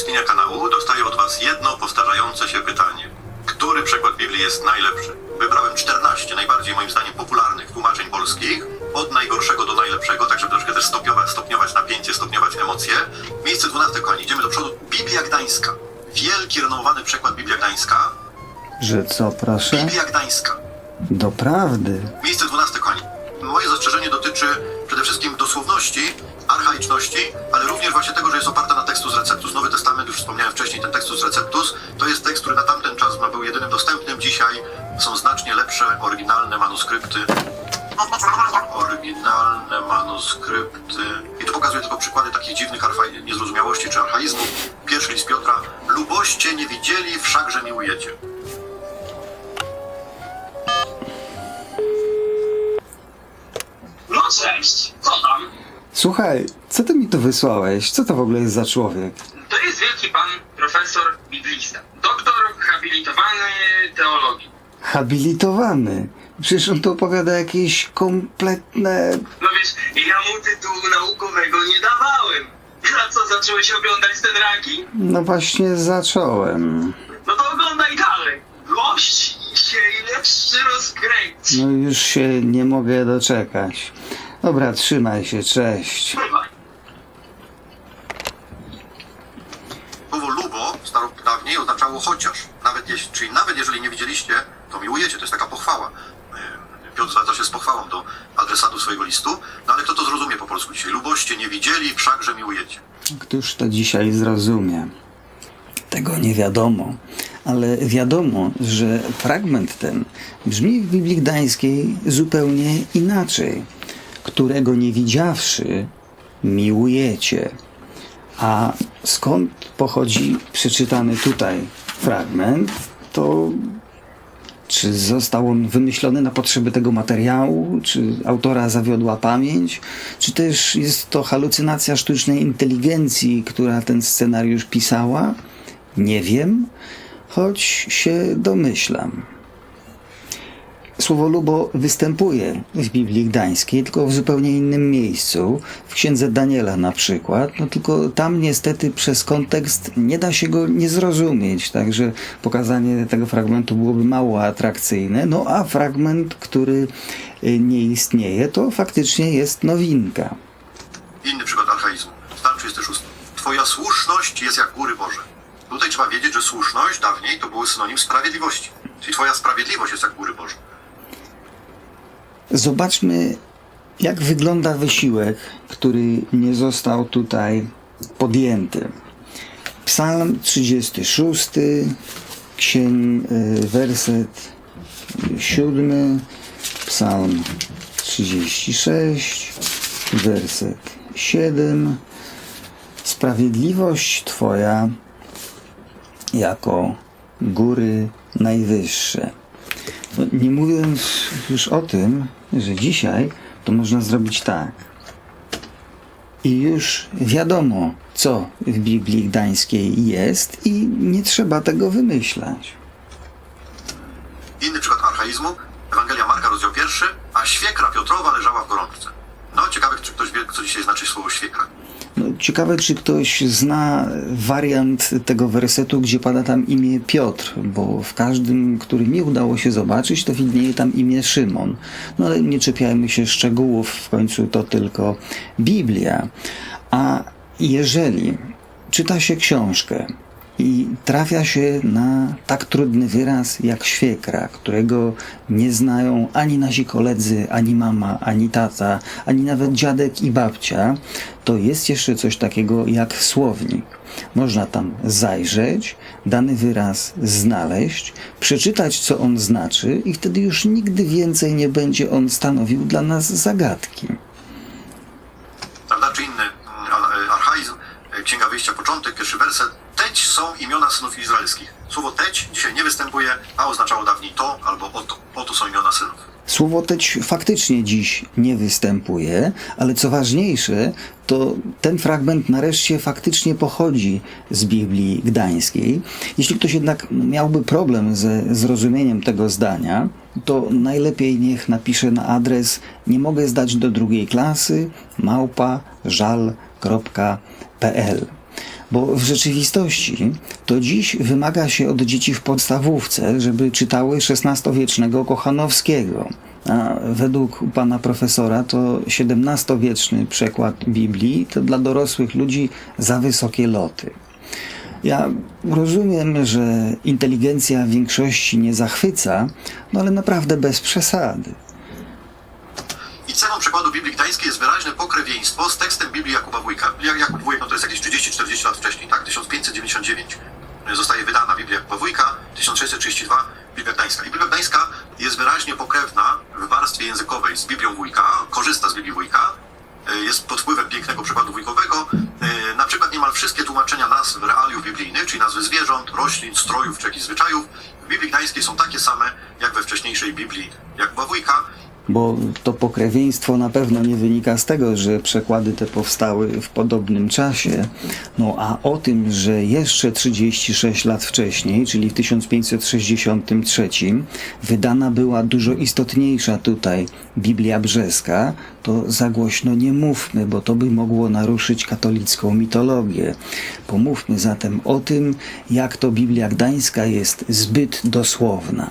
istnienia kanału dostaję od Was jedno powtarzające się pytanie. Który przekład Biblii jest najlepszy? Wybrałem 14 najbardziej moim zdaniem popularnych tłumaczeń polskich, od najgorszego do najlepszego, tak żeby troszkę też stopniować, stopniować napięcie, stopniować emocje. Miejsce 12, kochani, idziemy do przodu. Biblia Gdańska. Wielki, renomowany przekład Biblia Gdańska. Że co, proszę? Biblia Gdańska. Doprawdy. Miejsce 12, kochani. Moje zastrzeżenie dotyczy przede wszystkim dosłowności, archaiczności, ale również właśnie tego, że jest oparta wysłałeś? Co to w ogóle jest za człowiek? To jest wielki pan profesor biblista. Doktor habilitowany teologii. Habilitowany. Przecież on tu opowiada jakieś kompletne... No wiesz, ja mu tytułu naukowego nie dawałem. A co, zacząłeś oglądać ten ranking? No właśnie zacząłem. No to oglądaj dalej. Gość się lepszy rozkręci. No już się nie mogę doczekać. Dobra, trzymaj się, cześć. Bywaj. Słowo lubo oznaczało chociaż. Nawet jeśli, czyli nawet jeżeli nie widzieliście, to miłujecie. To jest taka pochwała. Yy, Piotr zwraca się z pochwałą do adresatu swojego listu. No ale kto to zrozumie po polsku dzisiaj? Luboście nie widzieli, wszakże miłujecie. Któż to dzisiaj zrozumie? Tego nie wiadomo, ale wiadomo, że fragment ten brzmi w Biblii Gdańskiej zupełnie inaczej. Którego nie widziawszy, miłujecie. A skąd pochodzi przeczytany tutaj fragment, to czy został on wymyślony na potrzeby tego materiału? Czy autora zawiodła pamięć? Czy też jest to halucynacja sztucznej inteligencji, która ten scenariusz pisała? Nie wiem, choć się domyślam. Słowo lubo występuje w Biblii Gdańskiej, tylko w zupełnie innym miejscu, w księdze Daniela na przykład, no tylko tam niestety przez kontekst nie da się go nie zrozumieć, także pokazanie tego fragmentu byłoby mało atrakcyjne, no a fragment, który y, nie istnieje, to faktycznie jest nowinka. Inny przykład archaizmu. Stan 36. Twoja słuszność jest jak góry Boże. Tutaj trzeba wiedzieć, że słuszność dawniej to był synonim sprawiedliwości. Czyli twoja sprawiedliwość jest jak góry Boże. Zobaczmy, jak wygląda wysiłek, który nie został tutaj podjęty. Psalm 36, księg, y, werset 7, Psalm 36, werset 7. Sprawiedliwość Twoja jako góry najwyższe. No, nie mówiąc już o tym, że dzisiaj to można zrobić tak. I już wiadomo, co w Biblii Gdańskiej jest, i nie trzeba tego wymyślać. Inny przykład archaizmu. Ewangelia Marka, rozdział pierwszy. A świekra Piotrowa leżała w gorączce. No, ciekawe, czy ktoś wie, co dzisiaj znaczy słowo świekra. No, ciekawe, czy ktoś zna wariant tego wersetu, gdzie pada tam imię Piotr, bo w każdym, który nie udało się zobaczyć, to widnieje tam imię Szymon. No ale nie czepiajmy się szczegółów, w końcu to tylko Biblia. A jeżeli czyta się książkę trafia się na tak trudny wyraz jak świekra, którego nie znają ani nasi koledzy, ani mama, ani tata, ani nawet dziadek i babcia, to jest jeszcze coś takiego jak słownik. Można tam zajrzeć, dany wyraz znaleźć, przeczytać co on znaczy i wtedy już nigdy więcej nie będzie on stanowił dla nas zagadki. Prawda? Czy inny mm, al- archaizm. E, Księga Wyjścia, początek, pierwszy werset. Teć są imiona synów izraelskich. Słowo teć dzisiaj nie występuje, a oznaczało dawniej to albo oto. Oto są imiona synów. Słowo teć faktycznie dziś nie występuje, ale co ważniejsze, to ten fragment nareszcie faktycznie pochodzi z Biblii Gdańskiej. Jeśli ktoś jednak miałby problem ze zrozumieniem tego zdania, to najlepiej niech napisze na adres nie mogę zdać do drugiej klasy małpa żal.pl Bo w rzeczywistości to dziś wymaga się od dzieci w podstawówce, żeby czytały XVI-wiecznego Kochanowskiego. A według pana profesora to XVII-wieczny przekład Biblii to dla dorosłych ludzi za wysokie loty. Ja rozumiem, że inteligencja większości nie zachwyca, no ale naprawdę bez przesady. I cechą przekładu Biblii Gdańskiej jest wyraźne pokrewieństwo z tekstem Biblii Jakuba Wójka. Jak Jakub Wójk, no to jest jakieś 30-40 lat wcześniej, tak? 1599 zostaje wydana Biblia Jakuba Wójka, 1632 Biblia Gdańska. I Biblia Gdańska jest wyraźnie pokrewna w warstwie językowej z Biblią Wójka, korzysta z Biblii Wójka, y, jest pod wpływem pięknego przykładu wujkowego. Y, Na przykład niemal wszystkie tłumaczenia nazw realiów biblijnych, czyli nazwy zwierząt, roślin, strojów czy jakichś zwyczajów, w Biblii Gdańskiej są takie same jak we wcześniejszej Biblii Jakuba Wójka. Bo to pokrewieństwo na pewno nie wynika z tego, że przekłady te powstały w podobnym czasie. No a o tym, że jeszcze 36 lat wcześniej, czyli w 1563, wydana była dużo istotniejsza tutaj Biblia Brzeska, to za głośno nie mówmy, bo to by mogło naruszyć katolicką mitologię. Pomówmy zatem o tym, jak to Biblia Gdańska jest zbyt dosłowna.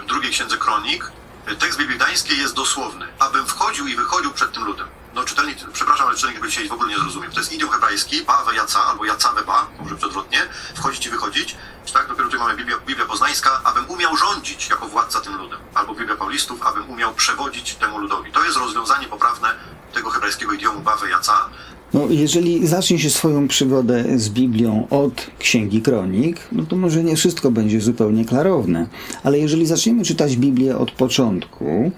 W drugiej księdze kronik, e, tekst Biblii Gdańskiej jest dosłowny. Abym wchodził i wychodził przed tym ludem. No czytelnik, przepraszam, ale czytelnik by dzisiaj w ogóle nie zrozumiał. To jest idiom hebrajski, bawe jaca albo jacawe ba, może przewrotnie, wchodzić i wychodzić. Tak, dopiero tutaj mamy Biblia, Biblia Poznańska, abym umiał rządzić jako władca tym ludem. Albo Biblia Paulistów, abym umiał przewodzić temu ludowi. To jest rozwiązanie poprawne tego hebrajskiego idiomu bawe jaca. No, jeżeli zacznie się swoją przygodę z Biblią od Księgi Kronik, no to może nie wszystko będzie zupełnie klarowne. Ale jeżeli zaczniemy czytać Biblię od początku,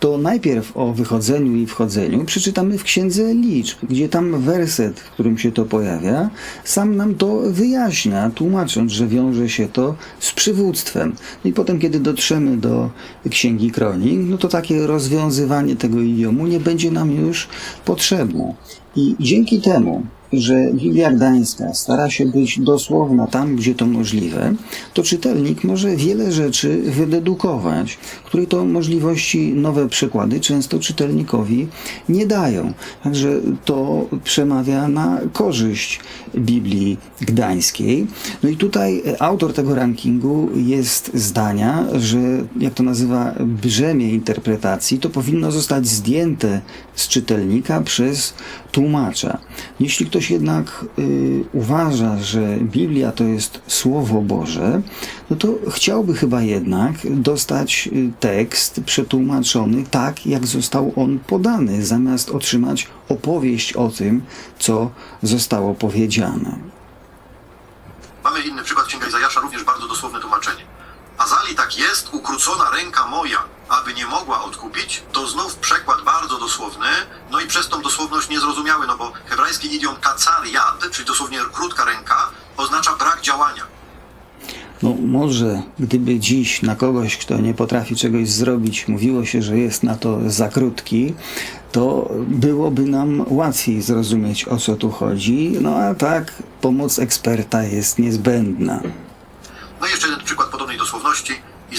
to najpierw o wychodzeniu i wchodzeniu przeczytamy w Księdze Liczb, gdzie tam werset, w którym się to pojawia, sam nam to wyjaśnia, tłumacząc, że wiąże się to z przywództwem. No i potem, kiedy dotrzemy do Księgi Kronik, no to takie rozwiązywanie tego idiomu nie będzie nam już potrzebne. I dzięki temu, że Biblia Gdańska stara się być dosłowna tam, gdzie to możliwe, to czytelnik może wiele rzeczy wydedukować, której to możliwości nowe przykłady często czytelnikowi nie dają. Także to przemawia na korzyść Biblii Gdańskiej. No i tutaj autor tego rankingu jest zdania, że jak to nazywa brzemię interpretacji, to powinno zostać zdjęte z czytelnika przez tłumacza. Jeśli ktoś jednak y, uważa, że Biblia to jest Słowo Boże, no to chciałby chyba jednak dostać y, tekst przetłumaczony tak, jak został on podany, zamiast otrzymać opowieść o tym, co zostało powiedziane. Mamy inny przykład Księga Izajasza, również bardzo dosłowne tłumaczenie. Jest ukrócona ręka moja, aby nie mogła odkupić, to znów przekład bardzo dosłowny, no i przez tą dosłowność niezrozumiały, no bo hebrajski idiom kacar yad, czyli dosłownie krótka ręka, oznacza brak działania. No może gdyby dziś na kogoś, kto nie potrafi czegoś zrobić, mówiło się, że jest na to za krótki, to byłoby nam łatwiej zrozumieć o co tu chodzi. No a tak, pomoc eksperta jest niezbędna. No jeszcze jeden przykład podobnej dosłowności,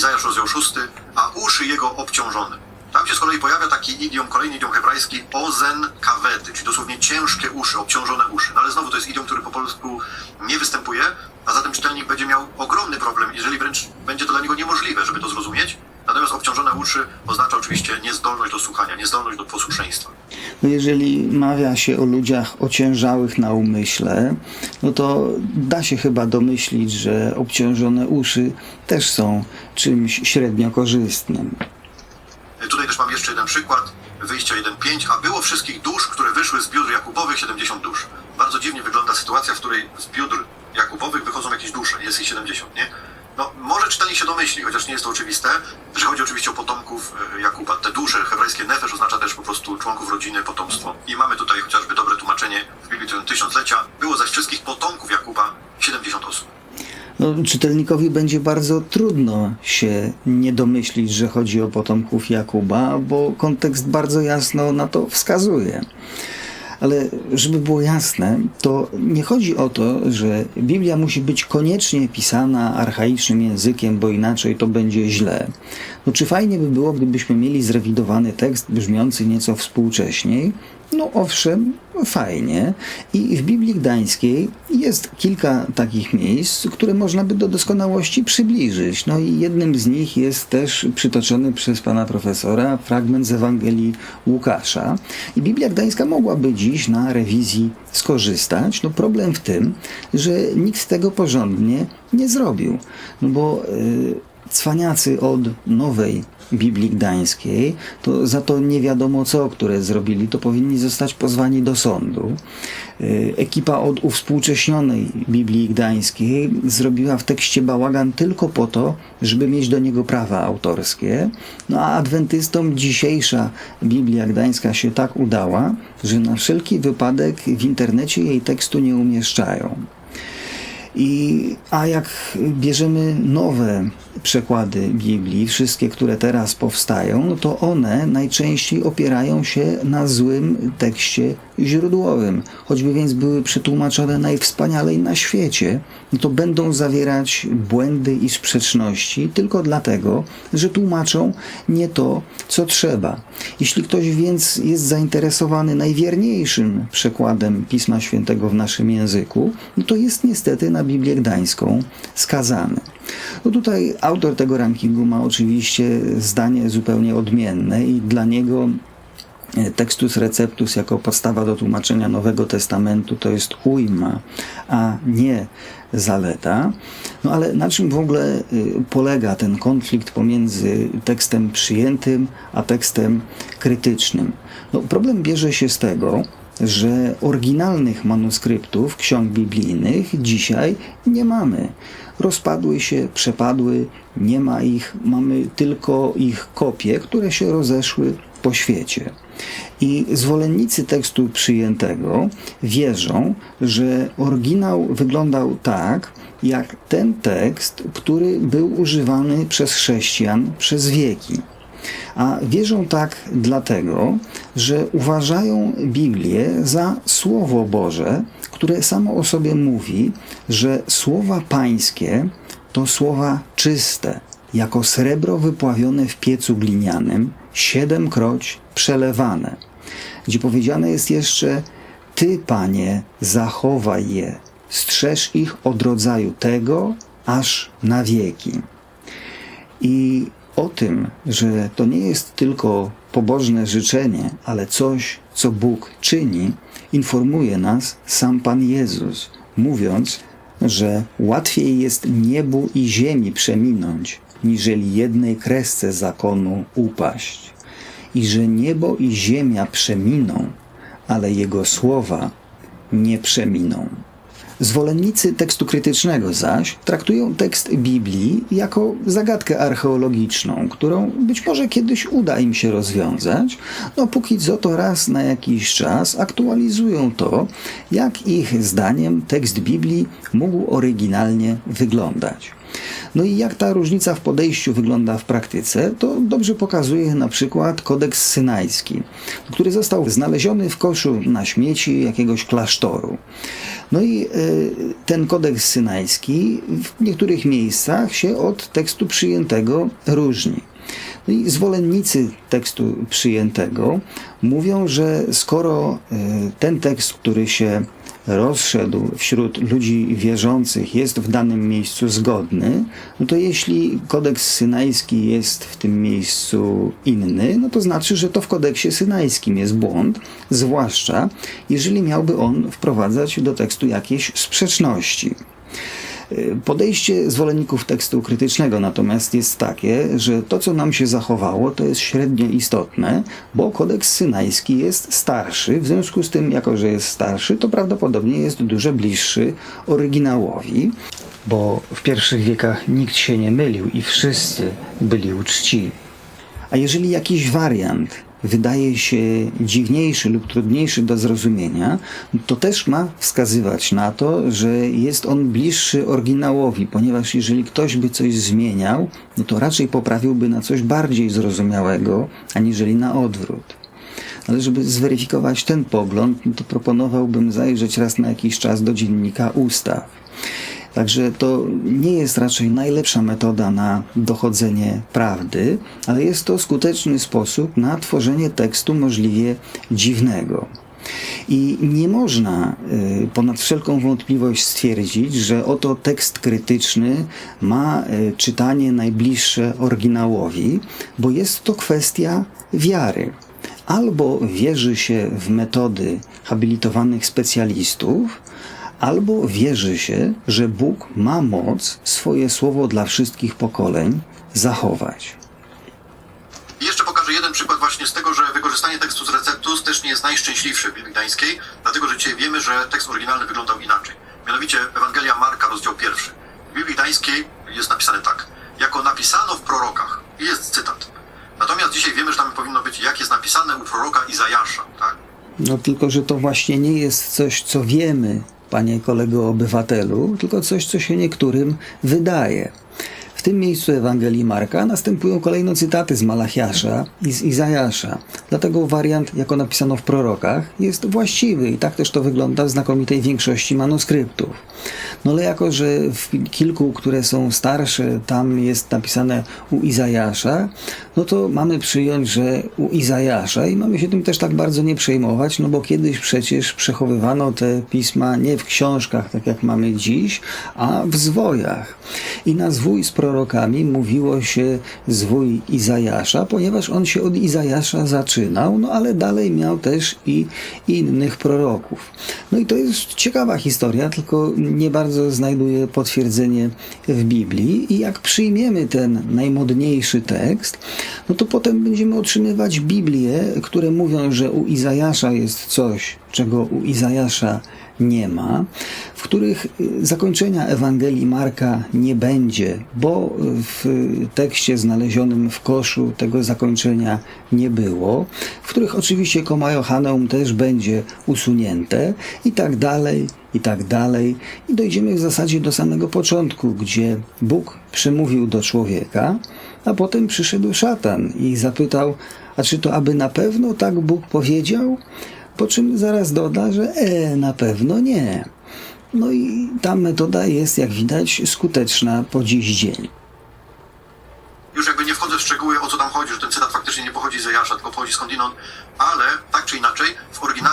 Izajasz rozdział 6, a uszy jego obciążone. Tam się z kolei pojawia taki idiom, kolejny idiom hebrajski, ozen kawedy, czyli dosłownie ciężkie uszy, obciążone uszy. No ale znowu to jest idiom, który po polsku nie występuje, a zatem czytelnik będzie miał ogromny problem, jeżeli wręcz będzie to dla niego niemożliwe, żeby to zrozumieć. Natomiast obciążone uszy oznacza oczywiście niezdolność do słuchania, niezdolność do posłuszeństwa. No jeżeli mawia się o ludziach ociężałych na umyśle, no to da się chyba domyślić, że obciążone uszy też są czymś średnio korzystnym. Tutaj też mam jeszcze jeden przykład, wyjścia 1.5, a było wszystkich dusz, które wyszły z biór Jakubowych 70 dusz. Bardzo dziwnie wygląda sytuacja, w której z biór Jakubowych wychodzą jakieś dusze, jest ich 70, nie? No, może czytelnik się domyśli, chociaż nie jest to oczywiste, że chodzi oczywiście o potomków e, Jakuba. Te dusze hebrajskie nefesz oznacza też po prostu członków rodziny, potomstwo. I mamy tutaj chociażby dobre tłumaczenie w Biblii Tysiąclecia. Było zaś wszystkich potomków Jakuba 70 osób. No, czytelnikowi będzie bardzo trudno się nie domyślić, że chodzi o potomków Jakuba, bo kontekst bardzo jasno na to wskazuje. Ale żeby było jasne, to nie chodzi o to, że Biblia musi być koniecznie pisana archaicznym językiem, bo inaczej to będzie źle. No czy fajnie by było, gdybyśmy mieli zrewidowany tekst brzmiący nieco współcześniej? No owszem, fajnie. I w Biblii Gdańskiej jest kilka takich miejsc, które można by do doskonałości przybliżyć. No i jednym z nich jest też przytoczony przez pana profesora fragment z Ewangelii Łukasza. I Biblia Gdańska mogłaby dziś na rewizji skorzystać. No problem w tym, że nikt z tego porządnie nie zrobił. No bo yy, cwaniacy od nowej Biblii Gdańskiej, to za to nie wiadomo co, które zrobili, to powinni zostać pozwani do sądu. Yy, Ekipa od uwspółcześnionej Biblii Gdańskiej zrobiła w tekście bałagan tylko po to, żeby mieć do niego prawa autorskie. No a adwentystom dzisiejsza Biblia Gdańska się tak udała, że na wszelki wypadek w internecie jej tekstu nie umieszczają. I, a jak bierzemy nowe przekłady Biblii, wszystkie, które teraz powstają, to one najczęściej opierają się na złym tekście źródłowym. Choćby więc były przetłumaczone najwspanialej na świecie, to będą zawierać błędy i sprzeczności tylko dlatego, że tłumaczą nie to, co trzeba. Jeśli ktoś więc jest zainteresowany najwierniejszym przekładem Pisma Świętego w naszym języku, to jest niestety na Biblię Gdańską skazany. No tutaj autor tego rankingu ma oczywiście zdanie zupełnie odmienne i dla niego e, Textus Receptus jako podstawa do tłumaczenia Nowego Testamentu to jest ujma, a nie zaleta. No ale na czym w ogóle y, polega ten konflikt pomiędzy tekstem przyjętym a tekstem krytycznym? No, problem bierze się z tego, że oryginalnych manuskryptów ksiąg biblijnych dzisiaj nie mamy. Rozpadły się, przepadły, nie ma ich, mamy tylko ich kopie, które się rozeszły po świecie. I zwolennicy tekstu przyjętego wierzą, że oryginał wyglądał tak, jak ten tekst, który był używany przez chrześcijan przez wieki. A wierzą tak dlatego, że uważają Biblię za Słowo Boże, które samo o sobie mówi, że słowa pańskie to słowa czyste, jako srebro wypławione w piecu glinianym, siedemkroć przelewane, gdzie powiedziane jest jeszcze: Ty, panie, zachowaj je, strzeż ich od rodzaju tego, aż na wieki. I o tym, że to nie jest tylko pobożne życzenie, ale coś, co Bóg czyni, informuje nas sam Pan Jezus, mówiąc, że łatwiej jest niebu i ziemi przeminąć, niżeli jednej kresce zakonu upaść. I że niebo i ziemia przeminą, ale Jego słowa nie przeminą. Zwolennicy tekstu krytycznego zaś traktują tekst Biblii jako zagadkę archeologiczną, którą być może kiedyś uda im się rozwiązać, no póki co to raz na jakiś czas aktualizują to, jak ich zdaniem tekst Biblii mógł oryginalnie wyglądać. No i jak ta różnica w podejściu wygląda w praktyce, to dobrze pokazuje na przykład kodeks synajski, który został znaleziony w koszu na śmieci jakiegoś klasztoru. No i y, ten kodeks synajski w niektórych miejscach się od tekstu przyjętego różni. No i zwolennicy tekstu przyjętego mówią, że skoro y, ten tekst, który się rozszedł wśród ludzi wierzących, jest w danym miejscu zgodny, no to jeśli kodeks synajski jest w tym miejscu inny, no to znaczy, że to w kodeksie synajskim jest błąd, zwłaszcza jeżeli miałby on wprowadzać do tekstu jakieś sprzeczności. Podejście zwolenników tekstu krytycznego natomiast jest takie, że to, co nam się zachowało, to jest średnio istotne, bo kodeks synajski jest starszy, w związku z tym, jako że jest starszy, to prawdopodobnie jest dużo bliższy oryginałowi, bo w pierwszych wiekach nikt się nie mylił i wszyscy byli uczciwi. A jeżeli jakiś wariant wydaje się dziwniejszy lub trudniejszy do zrozumienia, to też ma wskazywać na to, że jest on bliższy oryginałowi, ponieważ jeżeli ktoś by coś zmieniał, no to raczej poprawiłby na coś bardziej zrozumiałego, aniżeli na odwrót. Ale żeby zweryfikować ten pogląd, no to proponowałbym zajrzeć raz na jakiś czas do dziennika ustaw. Także to nie jest raczej najlepsza metoda na dochodzenie prawdy, ale jest to skuteczny sposób na tworzenie tekstu możliwie dziwnego. I nie można y, ponad wszelką wątpliwość stwierdzić, że oto tekst krytyczny ma y, czytanie najbliższe oryginałowi, bo jest to kwestia wiary. Albo wierzy się w metody habilitowanych specjalistów, albo wierzy się, że Bóg ma moc swoje słowo dla wszystkich pokoleń zachować. I jeszcze pokażę jeden przykład właśnie z tego, że wykorzystanie tekstu z Receptus też nie jest najszczęśliwsze w Biblii Gdańskiej, dlatego że dzisiaj wiemy, że tekst oryginalny wyglądał inaczej. Mianowicie Ewangelia Marka, rozdział pierwszy. W Biblii Gdańskiej jest napisane tak. Jako napisano w prorokach. I jest cytat. Natomiast dzisiaj wiemy, że tam powinno być, jak jest napisane u proroka Izajasza, tak? No tylko, że to właśnie nie jest coś, co wiemy, panie kolego obywatelu, tylko coś, co się niektórym wydaje. W tym miejscu Ewangelii Marka następują kolejno cytaty z Malachiasza i z Izajasza. Dlatego wariant, jako napisano w prorokach, jest właściwy i tak też to wygląda w znakomitej większości manuskryptów. No ale jako, że w kilku, które są starsze, tam jest napisane u Izajasza, no to mamy przyjąć, że u Izajasza i mamy się tym też tak bardzo nie przejmować, no bo kiedyś przecież przechowywano te pisma nie w książkach, tak jak mamy dziś, a w zwojach. I na zwój z prorokami mówiło się zwój Izajasza, ponieważ on się od Izajasza zaczynał, no ale dalej miał też i innych proroków. No i to jest ciekawa historia, tylko nie bardzo znajduje potwierdzenie w Biblii i jak przyjmiemy ten najmodniejszy tekst, no to potem będziemy otrzymywać Biblię, które mówią, że u Izajasza jest coś, czego u Izajasza nie ma, w których y, zakończenia Ewangelii Marka nie będzie, bo w tekście znalezionym w koszu tego zakończenia nie było, w których oczywiście Koma Johanneum też będzie usunięte i tak dalej, i tak dalej. I dojdziemy w zasadzie do samego początku, gdzie Bóg przemówił do człowieka, a potem przyszedł szatan i zapytał, a czy to aby na pewno tak Bóg powiedział? Po czym zaraz doda, że e, na pewno nie. No i ta metoda jest, jak widać, skuteczna po dziś dzień. Już jakby nie wchodzę w szczegóły, o co tam chodzi, że ten cytat faktycznie nie pochodzi z Jajasza, tylko pochodzi skądinąd, ale tak czy inaczej, w oryginalnym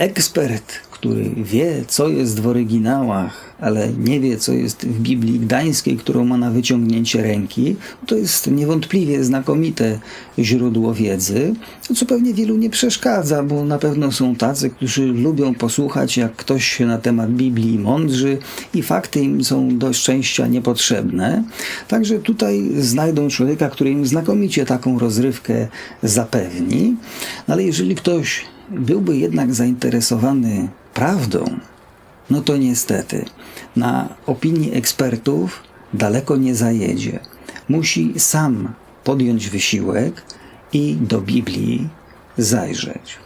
Ekspert, który wie, co jest w oryginałach, ale nie wie, co jest w Biblii Gdańskiej, którą ma na wyciągnięcie ręki, to jest niewątpliwie znakomite źródło wiedzy, co pewnie wielu nie przeszkadza, bo na pewno są tacy, którzy lubią posłuchać, jak ktoś się na temat Biblii mądrzy i fakty im są do szczęścia niepotrzebne. Także tutaj znajdą człowieka, który im znakomicie taką rozrywkę zapewni. No ale jeżeli ktoś byłby jednak zainteresowany prawdą, no to niestety na opinii ekspertów daleko nie zajedzie. Musi sam podjąć wysiłek i do Biblii zajrzeć.